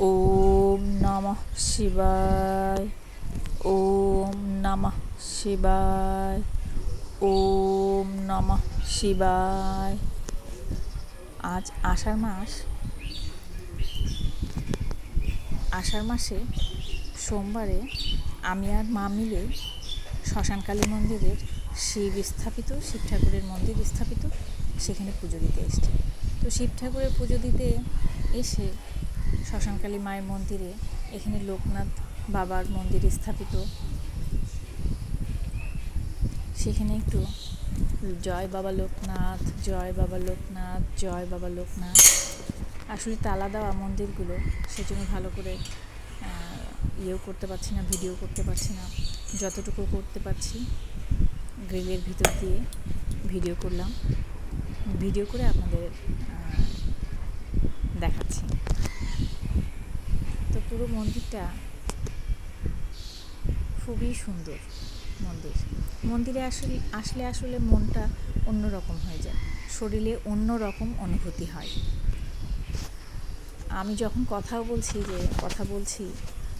ওম নমঃ শিবায়। ওম নমঃ শিবায়। ওম নমঃ শিবায়। আজ আষাঢ় মাস। আষাঢ় মাসে সোমবারে আমি আর মা মিলে শ্মশানকালী মন্দিরের শিব স্থাপিত শিব ঠাকুরের মন্দির স্থাপিত, সেখানে পুজো দিতে এসেছি। তো শিব ঠাকুরের পুজো দিতে এসে শ্মশানকালী মায়ের মন্দিরে এখানে লোকনাথ বাবার মন্দির স্থাপিত। সেখানে একটু জয় বাবা লোকনাথ, জয় বাবা লোকনাথ, জয় বাবা লোকনাথ। আসলে তালা দেওয়া মন্দিরগুলো সেজন্য ভালো করে ইয়েও করতে পারছি না, ভিডিও করতে পারছি না। যতটুকু করতে পারছি, গ্রিলের ভিতর দিয়ে ভিডিও করলাম। ভিডিও করে আপনাদের দেখাচ্ছি। পুরো মন্দিরটা খুবই সুন্দর মন্দির। মন্দিরে আসলে আসলে আসলে মনটা অন্যরকম হয়ে যায়। শরীরে অন্য রকম অনুভূতি হয়। আমি যখন কথাও বলছি যে, কথা বলছি,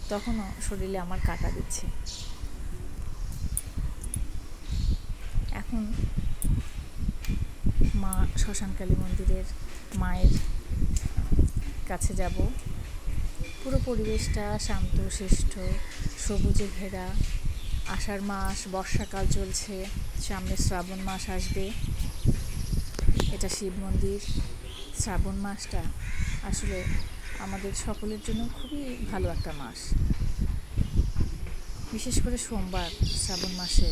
তখনও শরীরে আমার কাটা দিচ্ছে। এখন মা শ্মশানকালী মন্দিরের মায়ের কাছে যাব। পুরো পরিবেশটা শান্ত, শিষ্ট, সবুজে ঘেরা। আষাঢ় মাস, বর্ষাকাল চলছে সামনে শ্রাবণ মাস আসবে। এটা শিব মন্দির। শ্রাবণ মাসটা আসলে আমাদের সকলের জন্য খুবই ভালো একটা মাস। বিশেষ করে সোমবার, শ্রাবণ মাসে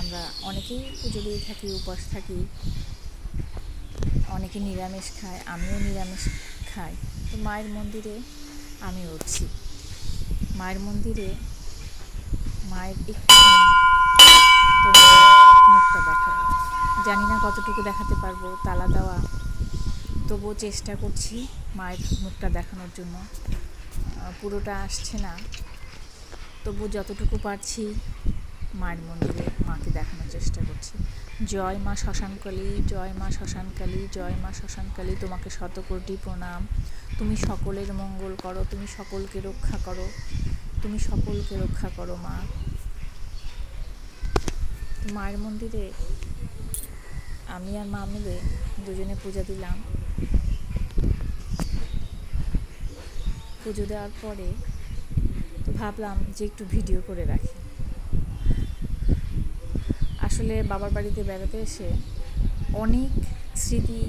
আমরা অনেকেই পুজো দিয়ে থাকি, উপাস থাকি। অনেকে নিরামিষ খায়, আমিও নিরামিষ খাই। তো মায়ের মন্দিরে আমি উঠছি। মায়ের মন্দিরে মায়ের একটু মুখটা দেখাবো। জানি না কতটুকু দেখাতে পারব, তালা দেওয়া। তবুও চেষ্টা করছি মায়ের মুখটা দেখানোর জন্য। পুরোটা আসছে না। তবু যতটুকু পারছি মায়ের মন্দিরে মাকে দেখানোর চেষ্টা করছি। জয় মা শ্মশানকালী জয় মা শ্মশানকালী জয় মা শ্মশানকালী তোমাকে শতকোটি প্রণাম। তুমি সকলের মঙ্গল করো, তুমি সকলকে রক্ষা করো, তুমি সকলকে রক্ষা করো, মা। মায়ের মন্দিরে আমি আর মা মিলে দুজনে পূজা দিলাম। পুজো দেওয়ার পরে তো ভাবলাম যে একটু ভিডিও করে রাখি। আসলে বাবার বাড়িতে বেড়াতে এসে অনেক স্মৃতি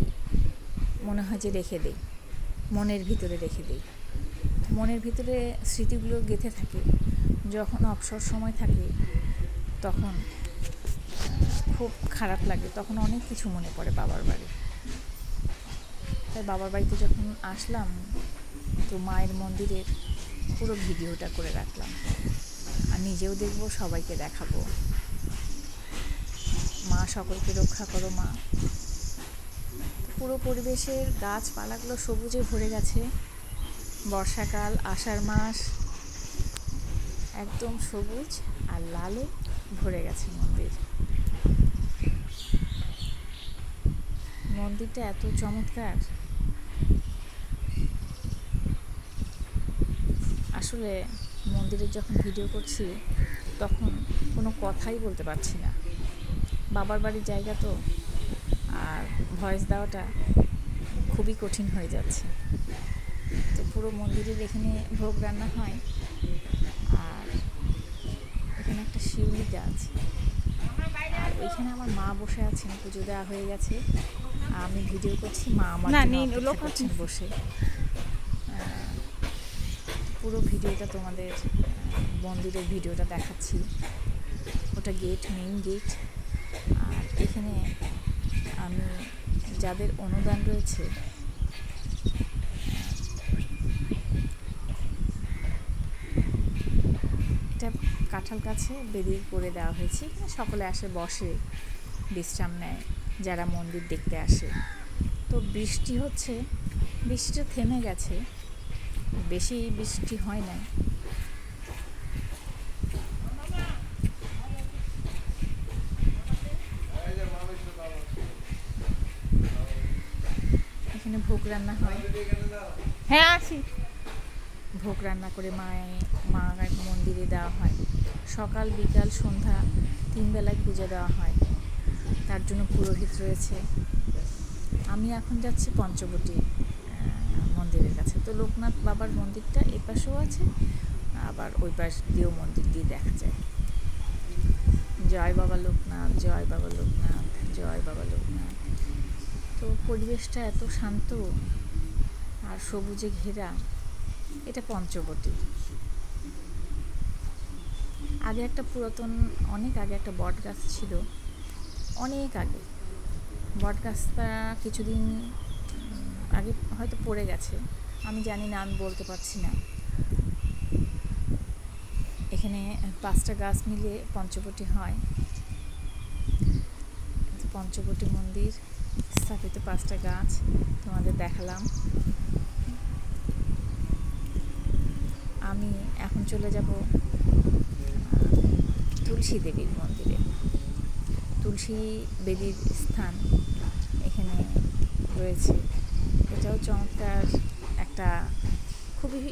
মনে হয় যে রেখে দেই। মনের ভিতরে রেখে দিই। মনের ভিতরে স্মৃতিগুলো গেঁথে থাকে। যখন অবসর সময় থাকে, তখন খুব খারাপ লাগে। তখন অনেক কিছু মনে পড়ে বাবার বাড়ি। তাই বাবার বাড়িতে যখন আসলাম, তো মায়ের মন্দিরের পুরো ভিডিওটা করে রাখলাম। আর নিজেও দেখব, সবাইকে দেখাবো। মা সকলকে রক্ষা করো, মা। পুরো পরিবেশের গাছপালাগুলো সবুজে ভরে গেছে। বর্ষাকাল, আষাঢ় মাস, একদম সবুজ আর লালে ভরে গেছে মন্দির। মন্দিরটা এত চমৎকার। আসলে মন্দিরের যখন ভিডিও করছি, তখন কোনো কথাই বলতে পারছি না। বাবার বাড়ির জায়গা তো, আর ভয়েস দেওয়াটা খুবই কঠিন হয়ে যাচ্ছে। তো পুরো মন্দিরের এখানে ভোগ রান্না হয় আর এখানে একটা শিউলি গাছ। আর ওইখানে আমার মা বসে আছেন পুজো দেওয়া হয়ে গেছে। আমি ভিডিও করছি মা আমার। বসে। পুরো ভিডিওটা তোমাদের মন্দিরের ভিডিওটা দেখাচ্ছি। ওটা গেট মেইন গেট আর এখানে আমি যাদের অনুদান রয়েছে। এটা কাঁঠাল গাছে বেরিয়ে করে দেওয়া হয়েছে। সকলে আসে, বসে, বিশ্রাম নেয়, যারা মন্দির দেখতে আসে। তো বৃষ্টি হচ্ছে, বৃষ্টিটা থেমে গেছে, বেশি বৃষ্টি হয় নাই। এখানে ভোগ রান্না হয়। হ্যাঁ আছি। ভোগ রান্না করে মায়ে মা মন্দিরে দেওয়া হয়। সকাল, বিকাল, সন্ধ্যা তিন বেলায় পুজো দেওয়া হয়। তার জন্য পুরোহিত রয়েছে। আমি এখন যাচ্ছি পঞ্চবটী মন্দিরের কাছে। তো লোকনাথ বাবার মন্দিরটা এ পাশেও আছে, আবার ওই পাশ দিয়েও মন্দির দিয়ে দেখা যায়। জয় বাবা লোকনাথ, জয় বাবা লোকনাথ, জয় বাবা লোকনাথ। তো পরিবেশটা এত শান্ত আর সবুজে ঘেরা, এটা পঞ্চবটী। আগে একটা পুরাতন, অনেক আগে একটা বট গাছ ছিল, অনেক আগে। বট গাছটা কিছুদিন আগে হয়তো পড়ে গেছে, আমি জানি না, আমি বলতে পারছি না। এখানে পাঁচটা গাছ মিলে পঞ্চবটী হয়। পঞ্চবটী মন্দির স্থাপিত পাঁচটা গাছ তোমাদের দেখালাম। আমি এখন চলে যাব তুলসী দেবীর মন্দিরে। তুলসী বেদির স্থান এখানে রয়েছে। এটাও চমৎকার একটা খুবই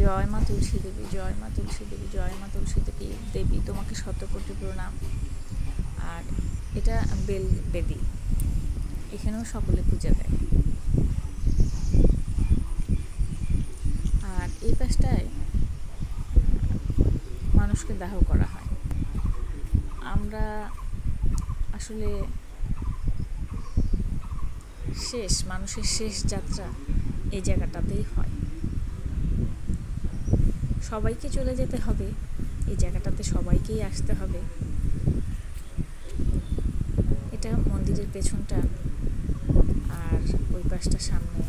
জয় মা তুলসী দেবী, জয় মা তুলসী দেবী, জয় মা তুলসী দেবী দেবী, তোমাকে শত কোটি প্রণাম। আর এটা বেল বেদি। এখানেও সকলে পূজা দেয়। আর এই পাশটায় মানুষকে দাহ করা হয়। আমরা আসলে শেষ, মানুষের শেষ যাত্রা এই জায়গাটাতেই হয়। সবাইকে চলে যেতে হবে, এই জায়গাটাতে সবাইকেই আসতে হবে এটা মন্দিরের পেছনটা আর ওই পাশটা সামনে।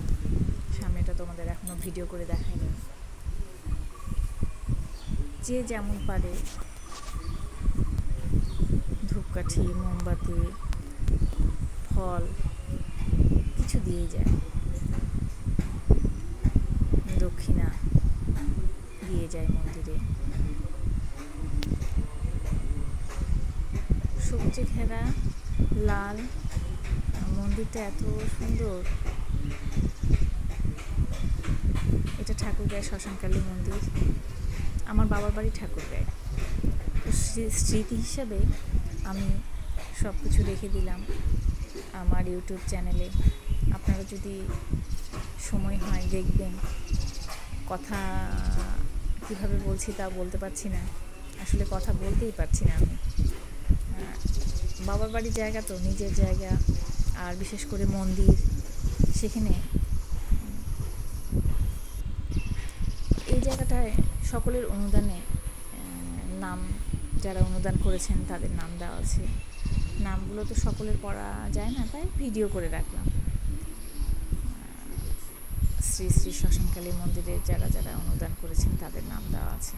সামনেটা তোমাদের এখনও ভিডিও করে দেখায়নি। যে যেমন পারে। ধূপকাঠি, মোমবাতি, ফল, কিছু দিয়ে যায়। দক্ষিণা দিয়ে যায় মন্দিরে। সবজি ঘেরা লাল। মন্দিরটা এত সুন্দর। এটা ঠাকুরগাঁয় শ্মশানকালী মন্দির। আমার বাবার বাড়ি ঠাকুরগাঁয়। তো স্মৃ- স্মৃতি হিসাবে আমি সব কিছু রেখে দিলাম আমার ইউটিউব চ্যানেলে। আপনারা যদি সময় হয় দেখবেন। কথা কীভাবে বলছি তা বলতে পারছি না। আসলে কথা বলতেই পারছি না আমি। বাবার বাড়ির জায়গা তো, নিজের জায়গা, আর বিশেষ করে মন্দির সেখানে। এই জায়গাটায় সকলের অনুদানে নাম, যারা অনুদান করেছেন তাদের নাম দেওয়া আছে। নামগুলো তো সকলের পড়া যায় না, তাই ভিডিও করে রাখলাম। শ্রী শ্রী শ্মশানকালী মন্দিরে যারা যারা অনুদান করেছেন তাদের নাম দেওয়া আছে।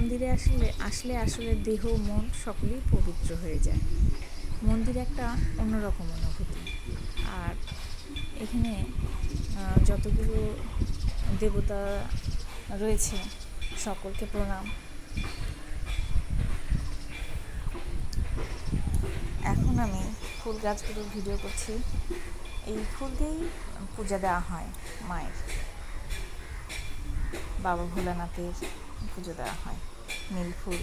মন্দিরে আসলে আসলে আসলে দেহ, মন সকলেই পবিত্র হয়ে যায়। মন্দির একটা অন্যরকম অনুভূতি। আর এখানে যতগুলো দেবতা রয়েছে, সকলকে প্রণাম। এখন আমি ফুল গাছগুলোর ভিডিও করছি। এই ফুল দিয়েই পূজা দেওয়া হয় মায়ের। বাবা ভোলানাথের পুজো দেওয়া হয়, নীল ফুল।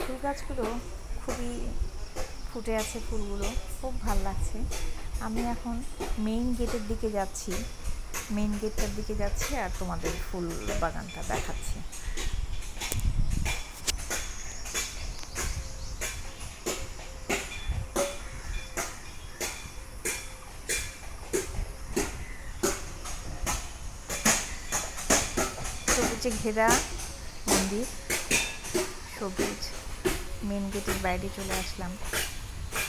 ফুল গাছগুলো খুবই ফুটে আছে ফুলগুলো, খুব ভালো লাগছে। আমি এখন মেইন গেটের দিকে যাচ্ছি মেইন গেটটার দিকে যাচ্ছি আর তোমাদের ফুল বাগানটা দেখাচ্ছি। সবুজে ঘেরা মন্দির সবুজ মেন গেটের বাইরে চলে আসলাম।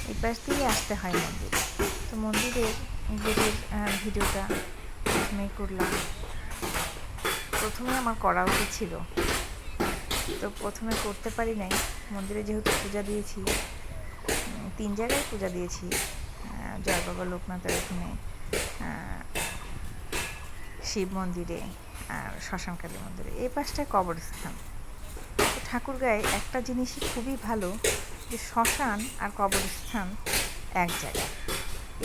এই পাশ দিয়ে আসতে হয় মন্দিরে। তো মন্দিরের গেটের ভিডিওটা প্রথমেই করলাম। প্রথমে আমার করা উচিত ছিল। তো প্রথমে করতে পারি নাই। মন্দিরে যেহেতু পূজা দিয়েছি তিন জায়গায় পূজা দিয়েছি আহ, জয় বাবা লোকনাথের ওখানে শিব মন্দিরে। আর শ্মশানকালী মন্দিরে। এই পাশটায় কবরস্থান। ঠাকুরগাঁয়ে একটা জিনিসই খুবই ভালো যে শ্মশান আর কবরস্থান এক জায়গায়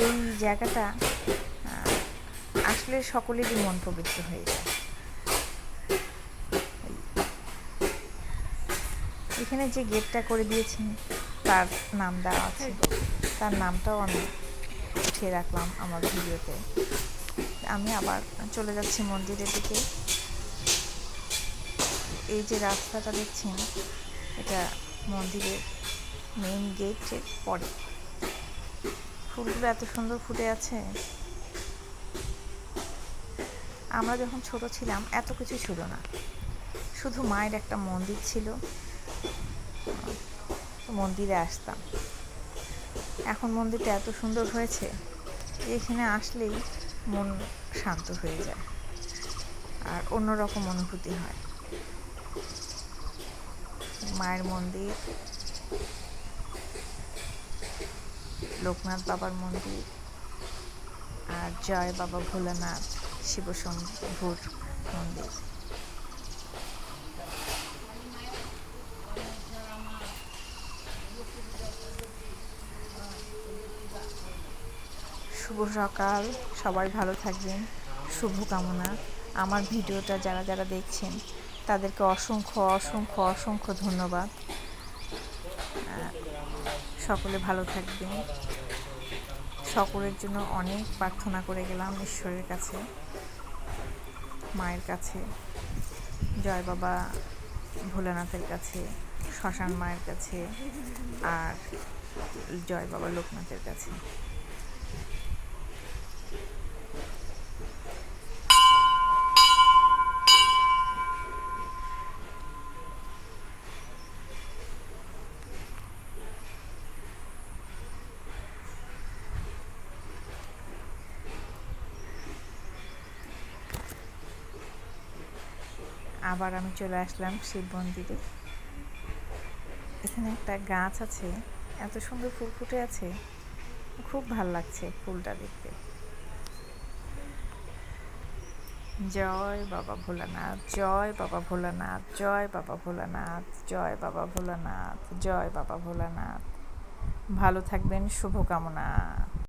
এই জায়গাটা আসলে সকলেরই মন পবিত্র হয়ে যায়। এখানে যে গেটটা করে দিয়েছেন তার নাম দেওয়া আছে। তার নামটাও আমি উঠিয়ে রাখলাম আমার ভিডিওতে। আমি আবার চলে যাচ্ছি মন্দিরের দিকে। এই যে রাস্তাটা দেখছেন, এটা মন্দিরের মেইন গেটের পরে। ফুলগুলো এত সুন্দর ফুটে আছে। আমরা যখন ছোট ছিলাম, এত কিছু ছিল না। শুধু মায়ের একটা মন্দির ছিল। মন্দিরে আসতাম। এখন মন্দিরটা এত সুন্দর হয়েছে। এখানে আসলেই মন শান্ত হয়ে যায়। আর অন্যরকম অনুভূতি হয়। মায়ের মন্দির, লোকনাথ বাবার মন্দির, আর জয় বাবা ভোলানাথ শিবশম্ভুর মন্দির। শুভ সকাল। সবাই ভালো থাকবেন। শুভকামনা আমার ভিডিওটা যারা যারা দেখছেন, তাদেরকে অসংখ্য অসংখ্য অসংখ্য ধন্যবাদ। সকলে ভালো থাকবেন। সকলের জন্য অনেক প্রার্থনা করে গেলাম ঈশ্বরের কাছে, মায়ের কাছে, জয় বাবা ভোলানাথের কাছে, শ্মশান মায়ের কাছে, আর জয় বাবা লোকনাথের কাছে। আবার আমি চলে আসলাম শিব মন্দিরে। এখানে একটা গাছ আছে, এত সুন্দর ফুল ফুটে আছে, খুব ভালো লাগছে ফুলটা দেখতে। জয় বাবা ভোলানাথ, জয় বাবা ভোলানাথ, জয় বাবা ভোলানাথ, জয় বাবা ভোলানাথ, জয় বাবা ভোলানাথ। ভালো থাকবেন, শুভকামনা।